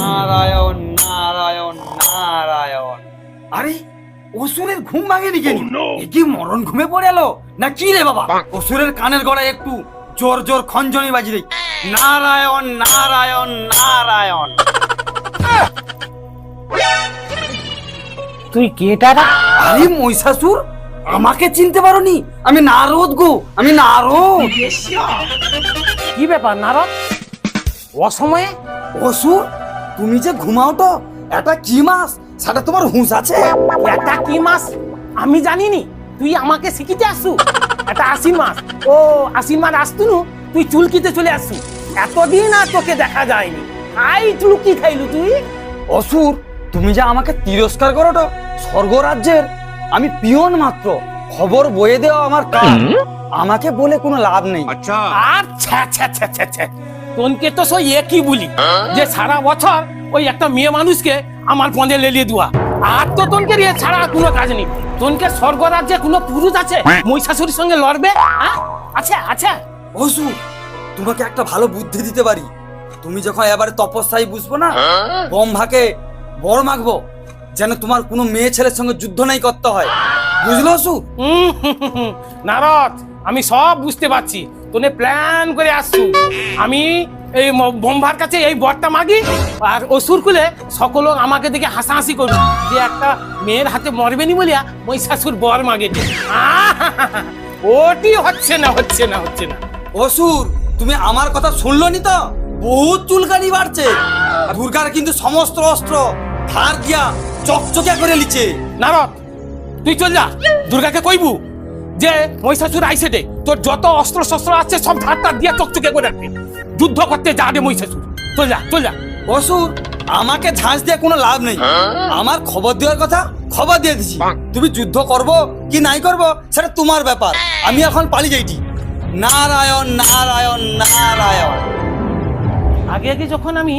নারায়ণ নারায়ণ নারায়ণ। আরে অসুরের ঘুম ভাঙেনি কেন? কি মরণ ঘুমে পড়ে এলো? না কি রে বাবা? অসুরের কানের গড়ায় একটু জোর জোর খঞ্জনি বাজি রে নারায়ণ নারায়ণ নারায়ণ। তুই কেটারা আরে মহিষাসুর আমাকে চিনতে পারোনি? আমি নারদ গো আমি নারদ। কি ব্যাপার নারদ? অসময়ে? অসুর? তুমি যে ঘুমাও তো এটা কি মাস সেটা তোমার হুঁশ আছে? এটা কি মাস আমি জানিনি তুই আমাকে শিখিতে আসু এটা আশ্বিন মাস ও আশ্বিন মাস আসতুনু তুই চুলকিতে চলে আসু এতদিন আর তোকে দেখা যায়নি। আই চুলকি খাইলু তুই। অসুর তুমি যে আমাকে তিরস্কার করো তো স্বর্গরাজ্যের আমি পিয়ন মাত্র। খবর বয়ে দেওয়া আমার কাজ। আমাকে বলে কোনো লাভ নেই। আর ছ্যা ছ্যা ছ্যা ছ্যা ছ্যা তোনকে তো সই একই বলি। যে সারা বছর ওই একটা মেয়ে মানুষকে আমার পঁদে লেলিয়ে দেওয়া। আর তো তোনকে রে ছাড়া আর কোনো কাজ নেই। তোনকে স্বর্গরাজ্যে কোনো পুরুষ আছে? মহিষাসুরের সঙ্গে লড়বে? হ্যাঁ? আচ্ছা আচ্ছা। অসুর তোমাকে একটা ভালো বুদ্ধি দিতে পারি। তুমি যখন এবারে তপস্যায় বুঝব না ব্রহ্মাকে বড় মাখবো যেন তোমার কোনো মেয়ে ছেলের সঙ্গে যুদ্ধ নাই করতে হয়। বুঝলো অসুর? হুম, হুম, হুম, হুম। নারদ আমি সব বুঝতে পারছি। তোনে প্ল্যান করে আসছু। আমি এই বোম্বার কাছে এই বরটা মাগি আর অসুর কুলে সকল আমাকে দেখে হাসাহাসি করবে যে একটা মেয়ের হাতে মরবে নি বলিয়া মহিষাসুর বর মাগে ওটি হচ্ছে না হচ্ছে না হচ্ছে না। অসুর তুমি আমার কথা শুনলো নি তো? বহুত চুলকানি বাড়ছে। দুর্গার কিন্তু সমস্ত অস্ত্র ধার দিয়া চকচকিয়া করে লিছে নারদ তুই চল যা। দুর্গাকে কইবু? যে মহিষাসুর আইসে দে তোর যত অস্ত্র শস্ত্র আছে সব ধার তার দিয়া চকচকে করে রাখবি। যুদ্ধ করতে যাবে মহিষাসুর। চল যা চল যা। অসুর আমাকে ঝাঁস দিয়ে কোনো লাভ নেই। আমার খবর দেওয়ার কথা খবর দিয়ে দিছি। তুমি যুদ্ধ করব কি নাই করব সেটা তোমার ব্যাপার। আমি এখন পালিয়ে যাইটি নারায়ণ নারায়ণ নারায়ণ। আগে আগে যখন আমি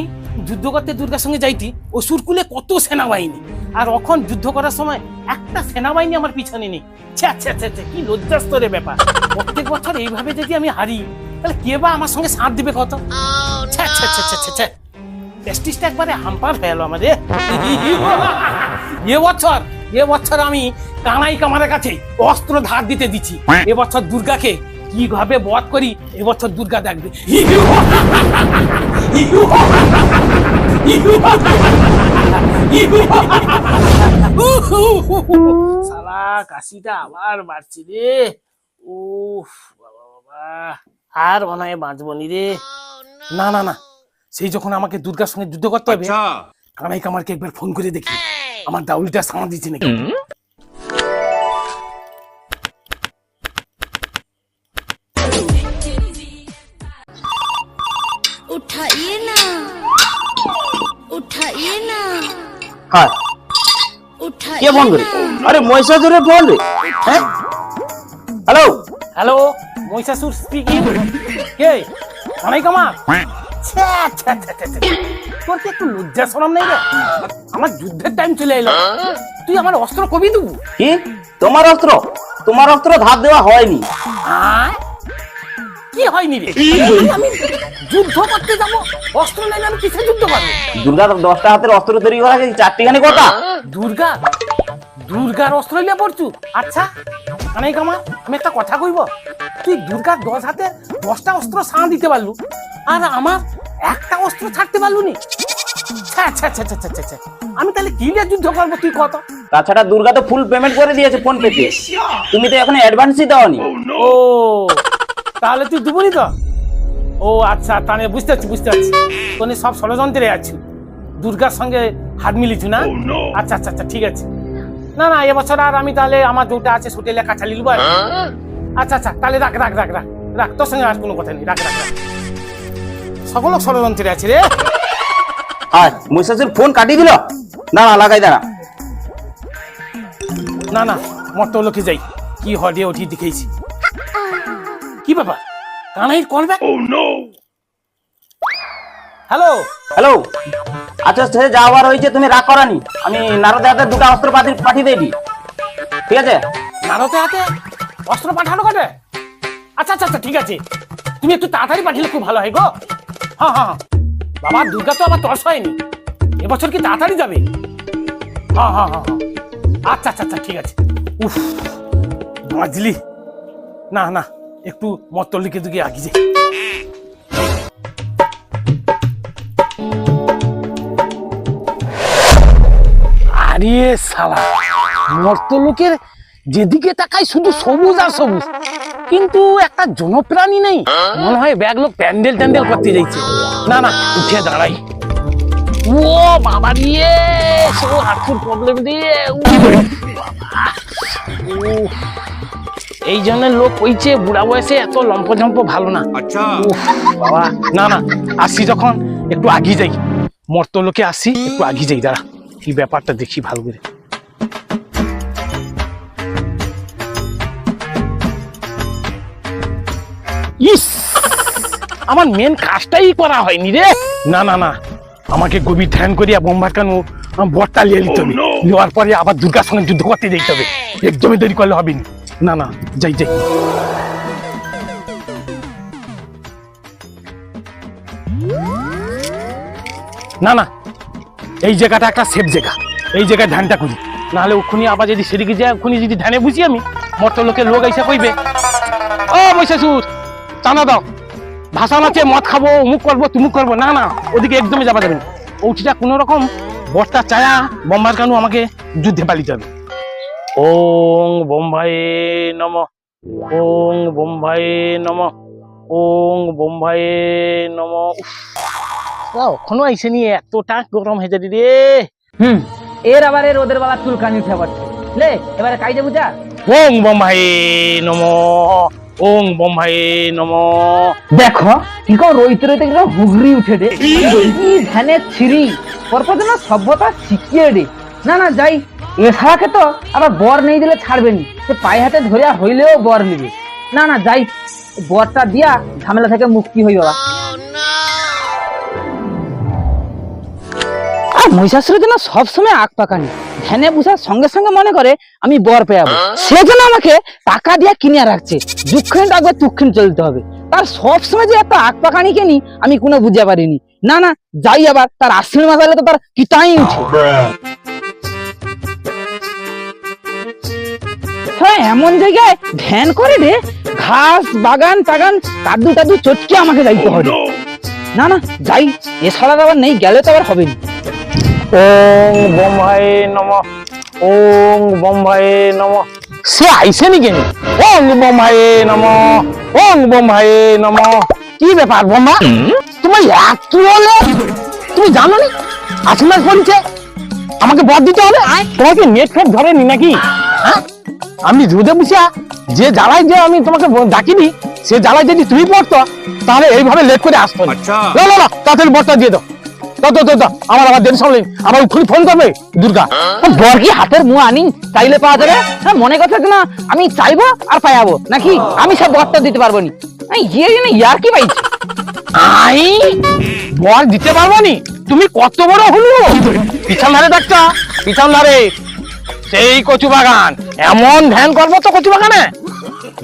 যুদ্ধ করতে দুর্গার সঙ্গে যাইতি অসুরকুলে কত সেনাবাহিনী? আর এখন যুদ্ধ করার সময় একটা সেনাবাহিনী আমার পিছনে নেই। ছ্যা ছ্যা ছ্যা ছ্যা, কি লজ্জাস্তরের ব্যাপার। প্রত্যেক বছর এইভাবে যদি আমি হারি তাহলে কে বা আমার সঙ্গে সাথ দিবে কত? ছ্যা ছ্যা ছ্যা ছ্যা ছ্যা, ছ্যা প্রেস্টিজটা একবারে হাম্পার হয়ে গেল আমাদের। এ বছর এ বছর আমি কানাই কামারের কাছে অস্ত্র ধার দিতে দিচ্ছি। এবছর দুর্গাকে কীভাবে বধ করি এবছর দুর্গা দেখবে। সালা কাশিটা আবার বাড়ছে রে। উফ বাবা বাবা। আর মনে হয় বাঁচবো নি রে। না না না। সেই যখন আমাকে দুর্গার সঙ্গে যুদ্ধ করতে হবে কানাই কামারকে একবার ফোন করে দেখি। আমার দাউলিটা সামা দিচ্ছে নাকি? হ্যাঁ। কে ফোন করে? আরে মহিষাসুরের ফোন রে। হ্যাঁ? হ্যালো? হ্যালো মহিষাসুর স্পিকিং কে? অনেক আমার। তোর কি একটু লজ্জা শোনাম নেই রে? আমার যুদ্ধের টাইম চলে এলো। তুই আমার অস্ত্র কবি দেবু? কি? তোমার অস্ত্র? তোমার অস্ত্র ধার দেওয়া হয়নি। কি হয়নি রে? আমি যুদ্ধ করতে যাব অস্ত্র নেই আমি কিসে যুদ্ধ করব? দুর্গার দশটা হাতের অস্ত্র তৈরি করা গেছে চারটিখানি কথা। দুর্গা দুর্গার অস্ত্র নিয়ে পড়ছু? আচ্ছা কানাই কামার আমি একটা কথা কইব। তুই দুর্গার দশ হাতে দশটা অস্ত্র সাঁ দিতে পারলু আর আমার একটা অস্ত্র ছাড়তে পারলু নি ছ্যা, ছ্যা, ছ্যা। আমি তাহলে কি নিয়ে যুদ্ধ করব তুই কত? তাছাড়া দুর্গা তো ফুল পেমেন্ট করে দিয়েছে ফোন পেতে তুমি তো এখন অ্যাডভান্সই দেওয়ানি ও তাহলে তুই দুবনি তো? ও আচ্ছা তাহলে বুঝতে পারছি বুঝতে পারছি। তোনে সব ষড়যন্ত্রে আছি। দুর্গার সঙ্গে হাত মিলিছু না? আচ্ছা আচ্ছা আচ্ছা ঠিক আছে। না না এবছর আর আমি তাহলে আমার যেটা আছে সুটে লেখা চালিয়ে নেব আর আচ্ছা আচ্ছা তাহলে রাখ রাখ রাখ রাখ রাখ তোর সঙ্গে আর কোনো কথা নেই রাখ রাখ রাখ। সকল ষড়যন্ত্রে আছে রে। আর মহিষাসুর ফোন কাটিয়ে দিল? না না লাগাই দাঁড়া। না না মত লোকে যাই? কি হলিয়ে উঠি দেখেছি কি ব্যাপার? Kanai call back oh no hello hello আচ্ছা সে যাওয়ার হয়েছে তুমি রাগ করানি। আমি নারদে হাতে দুটো অস্ত্র পাতি পাঠিয়ে দিই। ঠিক আছে? নারতে হাতে অস্ত্র পাঠানো কটে আচ্ছা আচ্ছা আচ্ছা ঠিক আছে। তুমি একটু তাড়াতাড়ি পাঠালে খুব ভালো হয় গো। হ্যাঁ হ্যাঁ হ্যাঁ। বাবা দুর্গা তো আবার তর্স হয়নি। এবছর কি তাড়াতাড়ি যাবে? হ্যাঁ হ্যাঁ হ্যাঁ হ্যাঁ। আচ্ছা আচ্ছা আচ্ছা ঠিক আছে। উফ বাজলি। না না একটু মতলিকে দিকে আগিয়ে আরে সালা মর্ত লোকের যেদিকে তাকাই শুধু সবুজ আর সবুজ। কিন্তু একটা জনপ্রাণী নেই। মনে হয় ব্যাগ লোক প্যান্ডেল ট্যান্ডেল করতে যাইছে। না না, উঠে দাঁড়াই। ও বাবা দিয়ে সো হাঁটুর প্রবলেম দিয়ে। এই জন্য লোক কইছে বুড়া বয়সে এত লম্পঝম্প ভালো না। আচ্ছা। বাবা। না না আসি যখন একটু আগিয়ে যাই। মর্ত লোকে আসি একটু আগিয়ে যাই দাঁড়া। কি ব্যাপারটা দেখি ভালো করে। ইস! আমার মেন কাজটাই করা হয়নি রে। না না না। আমাকে গভীর ধ্যান করিয়া বোম্বার কেন বটটা লিয়ে নিতে হবে? নেওয়ার পরে আবার দুর্গার সঙ্গে যুদ্ধ করতে যেতে হবে। একদমই দেরি করলে হবে না। না না, যাই যাই। না না, এই জায়গাটা একটা সেফ জায়গা। এই জায়গায় ধ্যানটা করি নাহলে ওখানে আবার যদি সেদিকে যায় ওখানে যদি ধ্যানে বুঝি আমি মতো লোকের লোক এসে কইবে। ও মৈশাসুর চানা দাও। ভাষা আছে, মদ খাব, অমুক করব, তুমুক করব। না না, ওদিকে একদমই যাবা যাবে না। ওইটা কোনো রকম বর্তা চায়া বোম্বার কানু আমাকে যুদ্ধে পালিতে হবে ওং বোম্বাই নম। ওং বোম্বাই নম। ওং বোম্বাই নম। এখনও আইসে নিয়ে এতটা গরম হয়ে যাবে রে হুম। এর আবার এর ওদের বেলা চুলকানি উঠে আবার। লে এবারে কাইজে বুঝা? ওং বোম্বাই নম। ওং বোম্বাই নম। দেখো কি কো রইতে রইতে কীরকম হুগরি উঠে রে কি? ধ্যানে ছিরি পরপর যেন সভ্যতা শিখিয়ে রে না না, যাই। এ তো আবার বর নেই দিলে ছাড়বেনি সে পায়ে হাতে ধরিয়া হইলেও বর নিবে। না না, যাই। বরটা দিয়া ঝামেলা থেকে মুক্তি হই বাবা। সবসময় আগ পাকানি। ধ্যানে সঙ্গে সঙ্গে মনে করে আমি বর পেয়াবো। সে জন্য আমাকে টাকা দিয়ে কিনে রাখছে। দুঃখিন রাখবে তুক্ষিন চলতে হবে। তার সবসময় যে এত আগ পাকানি কেনি, আমি কোনো বুঝতে পারিনি। না না, যাই আবার, তার আশ্বিন মাস তো তার কিটাই উঠে। হ্যাঁ এমন জায়গায় ধ্যান করে রে ঘাস বাগান টাগান কাদু টাদু চটকে আমাকে যাইতে হবে। না না যাই। এছাড়া তো আবার নেই গেলে তো আবার হবে না। ওং বোম্বাই নম ওং বোম্বাই নম। সে আইসে নি কেন? ওং বোম্বাই নম ওং বোম্বাই নম। কি ব্যাপার বোম্বা তোমার এত হলে তুমি জানো নি? আসমাস পড়ছে আমাকে বদ দিতে হবে? তোমাকে নেট ফেট ধরেনি নাকি? হ্যাঁ? আমি রোদে বুঝিয়া যে জ্বালায় যে আমি তোমাকে ডাকিনি সে জ্বালায় যদি তুমি পড়তো তাহলে এইভাবে লেট করে আসতো না। আচ্ছা। না না না তাড়াতাড়ি বরটা দিয়ে দাও। দাও দাও দাও, দাও আমার আবার দেরি সামলে আবার উঠুনি ফোন করবে দুর্গা। বর হাতের মুখ আনি? চাইলে পাওয়া যাবে? হ্যাঁ মনে কথা না আমি চাইব আর পাইয়াবো। নাকি আমি সব বরটা দিতে পারব নি? এই ইয়ে না ইয়ার কি পাইছি? আই! বর দিতে পারব নি? তুমি কত বড় হলো? পিছন ধারে ডাক্তার পিছন ধারে। সেই কচু বাগান। এমন ধ্যান করব তো কচু বাগানে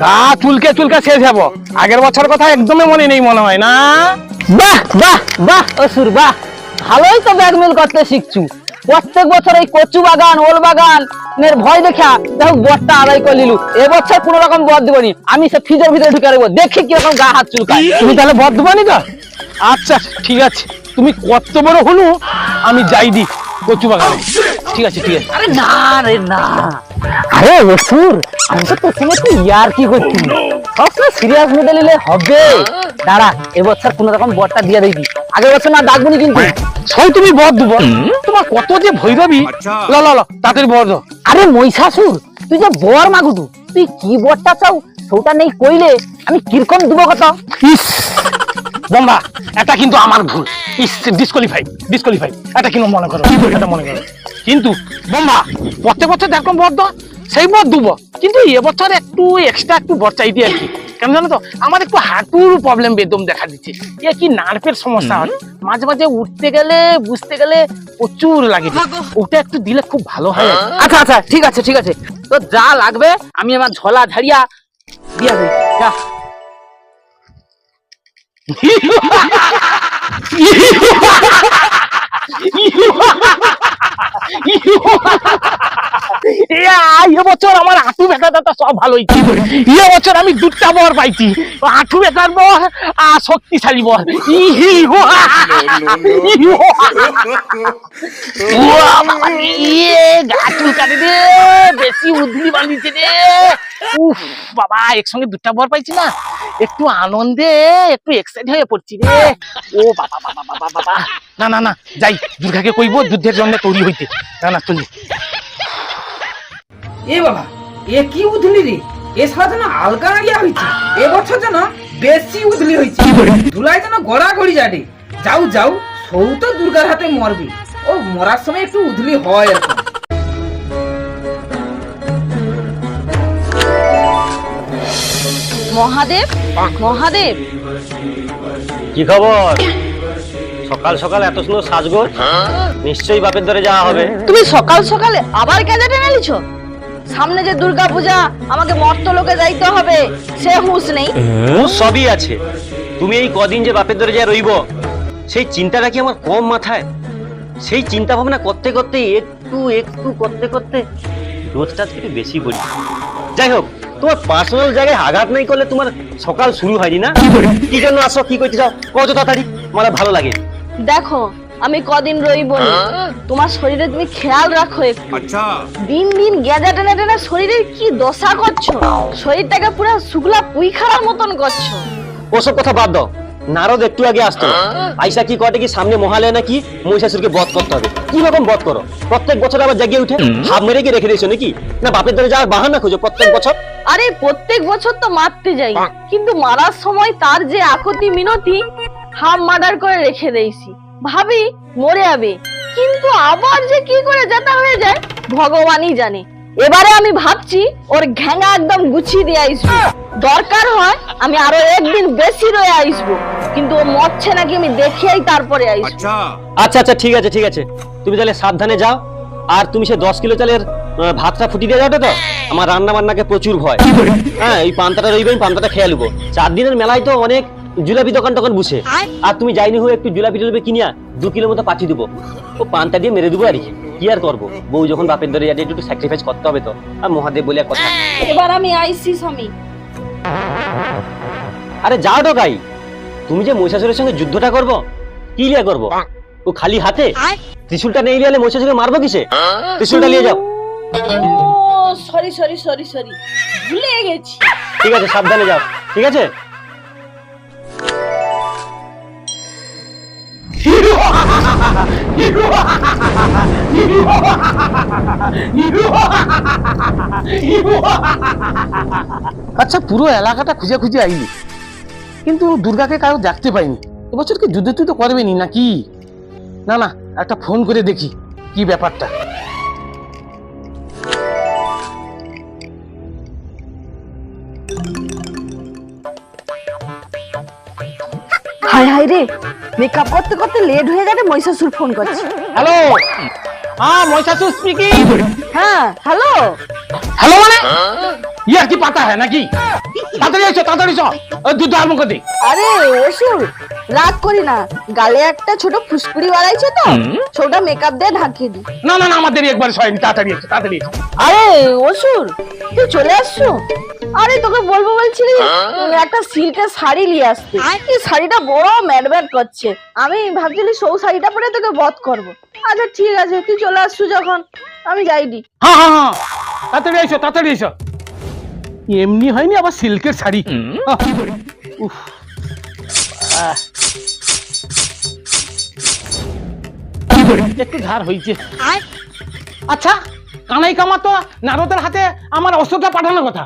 গা চুলকে চুলকে শেষ হব। আগের বছর কথা একদমই মনে নেই মনে হয় না? বাহ বাহ বাহ অসুর বাহ। ভালোই তো ব্যাগমিল করতে শিখছু। প্রত্যেক বছর এই কচু বাগান ওল বাগান এর ভয় দেখা দেখো বরটা আদায় করে নিলু। এবছর কোন রকম বর দিবনি আমি সে ফ্রিজের ভিতরে ঢুকে রাখব। দেখি কীরকম গা হাত চুলকায়। তুমি তাহলে বর্ধমানই তো? আচ্ছা ঠিক আছে। তুমি কত বড় হলো আমি যাই দি কচু বাগানে। ঠিক আছে ঠিক আছে। আরে না রে না। আরে অসুর আমি তো তোর সঙ্গে একটু ইয়ার কি করছি? সবসময় সিরিয়াস মেডে নিলে হবে। দাঁড়া এবছর কোন রকম বরটা দিয়ে দিবি। আগের বছর না ডাকবনি কিন্তু। সই তুমি বর দেবো তোমার কত যে ভৈরবী। আচ্ছা। ল ল ল বর আরে মহিষাসুর তুই যে বর মাগুদু তুই কি বরটা চাও? সেটা নেই কইলে আমি কীরকম দিব কত ইস বম্বা এটা কিন্তু আমার ভুল। ইস ডিসকোয়ালিফাই ডিসকোয়ালিফাই এটা কিন্তু মনে করো এটা মনে করো। কিন্তু বম্বা প্রত্যেক বছর দেখো বর দাও সেই বর দেবো। কিন্তু এবছর একটু এক্সট্রা একটু বর্চাই দিয়ে আর কি। কেন জানো তো আমার একটু হাঁটুর প্রবলেম বেদম দেখা দিচ্ছে এ কি নার্ভের সমস্যা হয় মাঝে মাঝে উঠতে গেলে বুঝতে গেলে প্রচুর লাগে ওটা একটু দিলে খুব ভালো হয় আচ্ছা আচ্ছা ঠিক আছে ঠিক আছে। তো যা লাগবে আমি আমার ঝোলা ঝাড়িয়া দিয়া দেই যা। এ বছর আমার হাঁটু সব ভালো এ বছর আমি দুটা বর পাইছি। হাঁটু ব্যথার বর আর শক্তিশালী বর। বেশি উদ্লি রে। উফ বাবা একসঙ্গে দুটা বর পাইছি না। একটু আনন্দে একটু এক্সাইট হয়ে পড়ছি রে। ও বাবা বাবা বাবা বাবা। না না না যাই দুর্গাকে কইব দুধের জন্য তৈরি হইতে। না না চলি এ বাবা এ কি উধলি রে? এ সারা যেন আলগা নাড়িয়া হয়েছে এ বছর যেন বেশি উধলি হয়েছে ধুলাই যেন গড়া গড়ি যাবে। যাও যাও সৌ তো দুর্গার হাতে মরবে। ও মরার সময় একটু উধলি হয় মহাদেব মহাদেব। কি খবর? সকাল সকাল এত সুন্দর সাজগোজ? নিশ্চয়ই বাপের ধরে যাওয়া হবে। তুমি সকাল সকালে আবার গ্যাজেট এনে নিছো সামনে যে দুর্গা পূজা আমাকে মর্তলোকে যাইতে হবে সে হুঁশ নেই। হুঁ, সবই আছে। তুমি এই কদিন যে বাপের ধরে যা রইব সেই চিন্তাটা কি আমার কম মাথায়? সেই চিন্তা ভাবনা করতে করতে একটু একটু করতে করতে রোজটা একটু বেশি বলি যাই হোক তোমার পার্সোনাল জায়গায় আঘাত নাই করলে তোমার সকাল শুরু হয়নি না? কি জন্য আসো কি করতে চাও কত তাড়াতাড়ি? আমার ভালো লাগে। দেখো আমি কদিন রইব না। তোমার শরীরে তুমি খেয়াল রাখো একটু। দিন দিন গেজা টেনে টেনে শরীরের কি দশা করছ? শরীরটাকে পুরো শুকলা পুই খাওয়ার মতন করছ। ওসব কথা বাদ দাও। নারদ একটু আগে আসতো। আইসা কি কটে কি সামনে মহালয়া নাকি? মহিষাসুরকে বধ করতে হবে। কি রকম বধ করো? প্রত্যেক বছর আবার জাগিয়ে উঠে হাফ মেরে কি রেখে দিয়েছ নাকি? না বাপের ধরে যাওয়ার বাহানা খুঁজো প্রত্যেক বছর। আরে প্রত্যেক বছর তো মারতে যাই। কিন্তু মারার সময় তার যে আকতি মিনতি হাফ মার্ডার করে রেখে দেইছি ভাবি মরে যাবে। কিন্তু আবার যে কি করে যেটা হয়ে যায় ভগবানই জানে। এবারে আমি ভাবছি ওর ঘ্যাঙা একদম গুছিয়ে দিয়ে আসব। দরকার হয় আমি আরও একদিন বেশি রয়ে আসব। কিন্তু ও মরছে নাকি আমি দেখিয়েই তারপরে আসব। আচ্ছা। আচ্ছা ঠিক আছে ঠিক আছে। তুমি তাহলে সাবধানে যাও। আর তুমি সে দশ কিলো চালের ভাতটা ফুটিয়ে দিয়ে যাও তো? আমার রান্না বান্নাকে প্রচুর ভয়। হ্যাঁ এই পান্তাটা রইবে আমি পান্তাটা খেয়ে নেব। চার দিনের মেলায় তো অনেক জুলাপি দোকান টোকান বসে আর তুমি যাইনি হয়ে একটু জুলাপি টুলাপি কিনিয়া দু কিলো মতো পাঠিয়ে দেবো। ও পান্তা দিয়ে মেরে দেবো আর কি। কি আর করব? বউ যখন বাপের ধরে যাচ্ছে একটু স্যাক্রিফাইস করতে হবে তো। আর মহাদেব বলে কথা। এবার আমি আইসি স্বামী। আরে যাও তো গাই তুমি যে মহিষাসুরের সঙ্গে যুদ্ধটা করব কি লিয়া করব? ও খালি হাতে? ত্রিশুলটা নেই লিয়ালে মহিষাসুরকে মারবো কিসে? ত্রিশুলটা নিয়ে যাও। Sorry sorry sorry sorry. ভুলে গেছি। ঠিক আছে সাবধানে যাও। ঠিক আছে? আচ্ছা পুরো এলাকাটা খুঁজে খুঁজে আইলি। কিন্তু দুর্গাকে কারও দেখতে পাইনি। এবছর কি যুদ্ধ টুদ্ধ করবেনি নাকি? না না, একটা ফোন করে দেখি কি ব্যাপারটা। হায় হায় রে মেকআপ করতে করতে লেট হয়ে যাবে মহিষাসুর ফোন করছে। হ্যালো হ্যাঁ মহিষাসুর স্পিকিং হ্যাঁ হ্যালো হ্যালো মানে? ইয়ে কি পাতা হ্যাঁ নাকি? তাড়াতাড়ি এসো তাড়াতাড়ি এসো। দুধ আরম্ভ করে দিই আরে অসুর রাগ করি না। গালে একটা ছোট ফুসকুড়ি বাড়াইছে তো ছোট মেকআপ দিয়ে ঢাকিয়ে দি না না না আমাদের একবার সয়নি তাড়াতাড়ি এসো তাড়াতাড়ি এসো। আরে অসুর তুই চলে আসছো? আরে তোকে বলব বলছিলি? একটা সিল্কের শাড়ি নিয়ে আসতে। এই শাড়িটা বড় ম্যাট ম্যাট করছে। আমি ভাবছিলি সৌ শাড়িটা পরে তোকে বধ করব। আচ্ছা ঠিক আছে তুই চলে আসছো যখন। আমি যাইনি। হ্যাঁ হ্যাঁ হ্যাঁ। তাড়াতাড়ি এসো তাড়াতাড়ি এসো। এমনি হয়নি আবার সিল্কের শাড়ি? উফ। আহ। একটু ধার হয়েছে আচ্ছা কানাই কামা তো নারদের হাতে আমার অস্ত্রটা পাঠানোর কথা।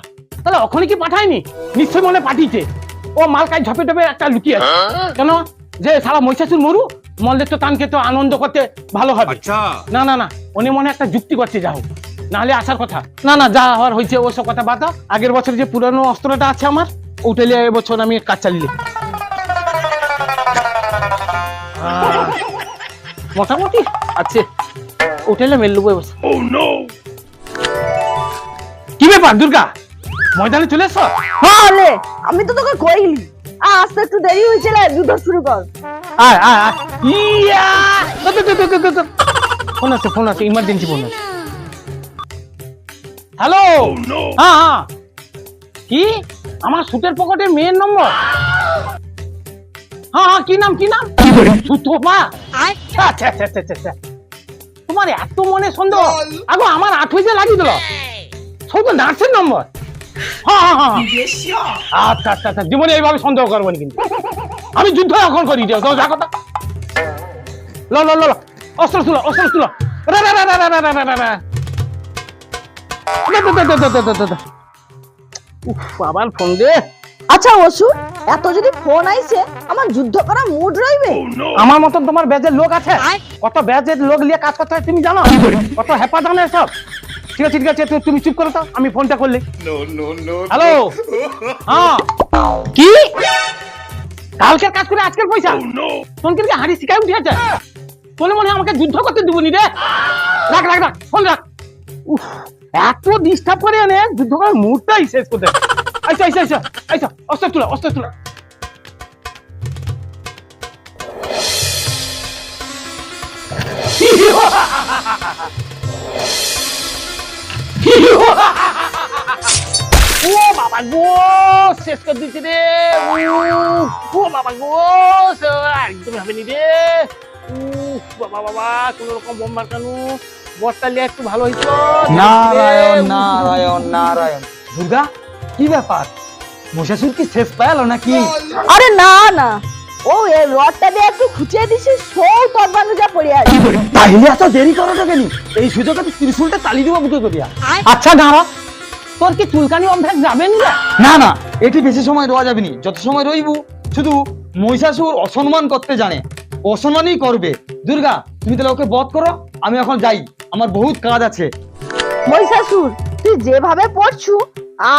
তাহলে ওখানে কি পাঠায়নি? নিশ্চয় মনে পাঠিয়েছে। ও মাল মালকায় ঝপে টপে একটা লুকিয়ে আছে। কেন? যে সারা মহিষাসুর মরু মল্লের তো তানকে তো আনন্দ করতে ভালো হবে। না না না উনি মনে একটা যুক্তি করছে যা হোক। নাহলে আসার কথা। না না যা হওয়ার হয়েছে ওসব কথা বাদ দাও। আগের বছর যে পুরানো অস্ত্রটা আছে আমার উঠেলে এবছর আমি কাজ চালিয়ে আহ, মোটামুটি আছে। উঠেলে মেল নেব এবছর কি ব্যাপার দুর্গা? ময়দানে চলে এসো। হলে আমি তো তোকে কইলি। আসতে একটু দেরি হয়েছিল যুদ্ধ শুরু কর। আয় আয় আয়। ইয়া। ফোন আছে ফোন আছে ইমার্জেন্সি ফোন আছে। হ্যালো হ্যাঁ হ্যাঁ। কি? আমার সুটের পকেটের মেয়ের নম্বর হ্যাঁ হ্যাঁ কি নাম কি নাম? সুতপা। আচ্ছা আচ্ছা আচ্ছা আচ্ছা আচ্ছা তোমার এত মনে সন্দেহ? আগো আমার আট হয়েছে লাগিয়ে দিল। সব তো নার্সের নম্বর আচ্ছা আচ্ছা আচ্ছা জীবনে এইভাবে সন্দেহ করব না কিন্তু। আমি যুদ্ধ এখন করি দিও তো দেখো ল ল ল ল, অস্ত্র তুলো অস্ত্র তুলো। রে রে রে রে রে রে রে রে রে। দে, দে, দে, দে, দে, দে, দে, দে। উফ, বাবার ফোন দে। আচ্ছা অসুর এত যদি ফোন আইছে আমার যুদ্ধ করা মুড রইবে? আমার মতন তোমার ব্যাজের লোক আছে? কত ব্যাজের লোক নিয়ে কাজ করতে হয় তুমি জানো? কত হেপা জানে সব। ঠিক আছে ঠিক আছে তুমি চুপ করো তো আমি ফোনটা করলি। হ্যালো হ্যাঁ। কি? কালকের কাজ করে আজকের পয়সা? তোর কি হাড়ি শিখাই উঠে আছে তোলে মনে আমাকে যুদ্ধ করতে দিব নি রে। রাখ রাখ রাখ ফোন রাখ। উফ, এত ডিস্টার্ব করে এনে যুদ্ধ করার মুডটাই শেষ করতে আইসা আইসা আইসা আইসা অস্ত্র তুলা অস্ত্র তুলা। ও বাবা গো শেষ করে দিচ্ছে রে। ও বাবা গো একদম হবে নি রে বাবা বাবা কোন রকম বোম মারকানু। লিয়ে একটু ভালো হইতো নারায়ণ নারায়ণ নারায়ণ। দুর্গা কি ব্যাপার? মশাসুর কি শেষ পায়ালো নাকি? আরে না না। ও এই রডটা দিয়ে একটু খুঁচিয়ে দিছি সৌ তোর বানু যা পড়ে আছে। তাইলে এত দেরি করো না কেন? এই সুযোগে তো ত্রিশুলটা তালি দিব বুঝতে করিয়া আচ্ছা দাঁড়া। তোর কি চুলকানি অভ্যাস যাবেন না? না না এটি বেশি সময় রোয়া যাবে নি। যত সময় রইব শুধু মহিষাসুর অসম্মান করতে জানে। অসম্মানই করবে। দুর্গা তুমি তাহলে ওকে বধ করো আমি এখন যাই। আমার বহুত কাজ আছে। মহিষাসুর তুই যেভাবে পড়ছু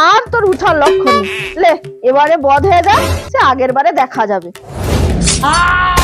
আর তোর উঠার লক্ষ্য নেই। লে এবারে বধ হয়ে যা সে আগের বারে দেখা যাবে। Ah!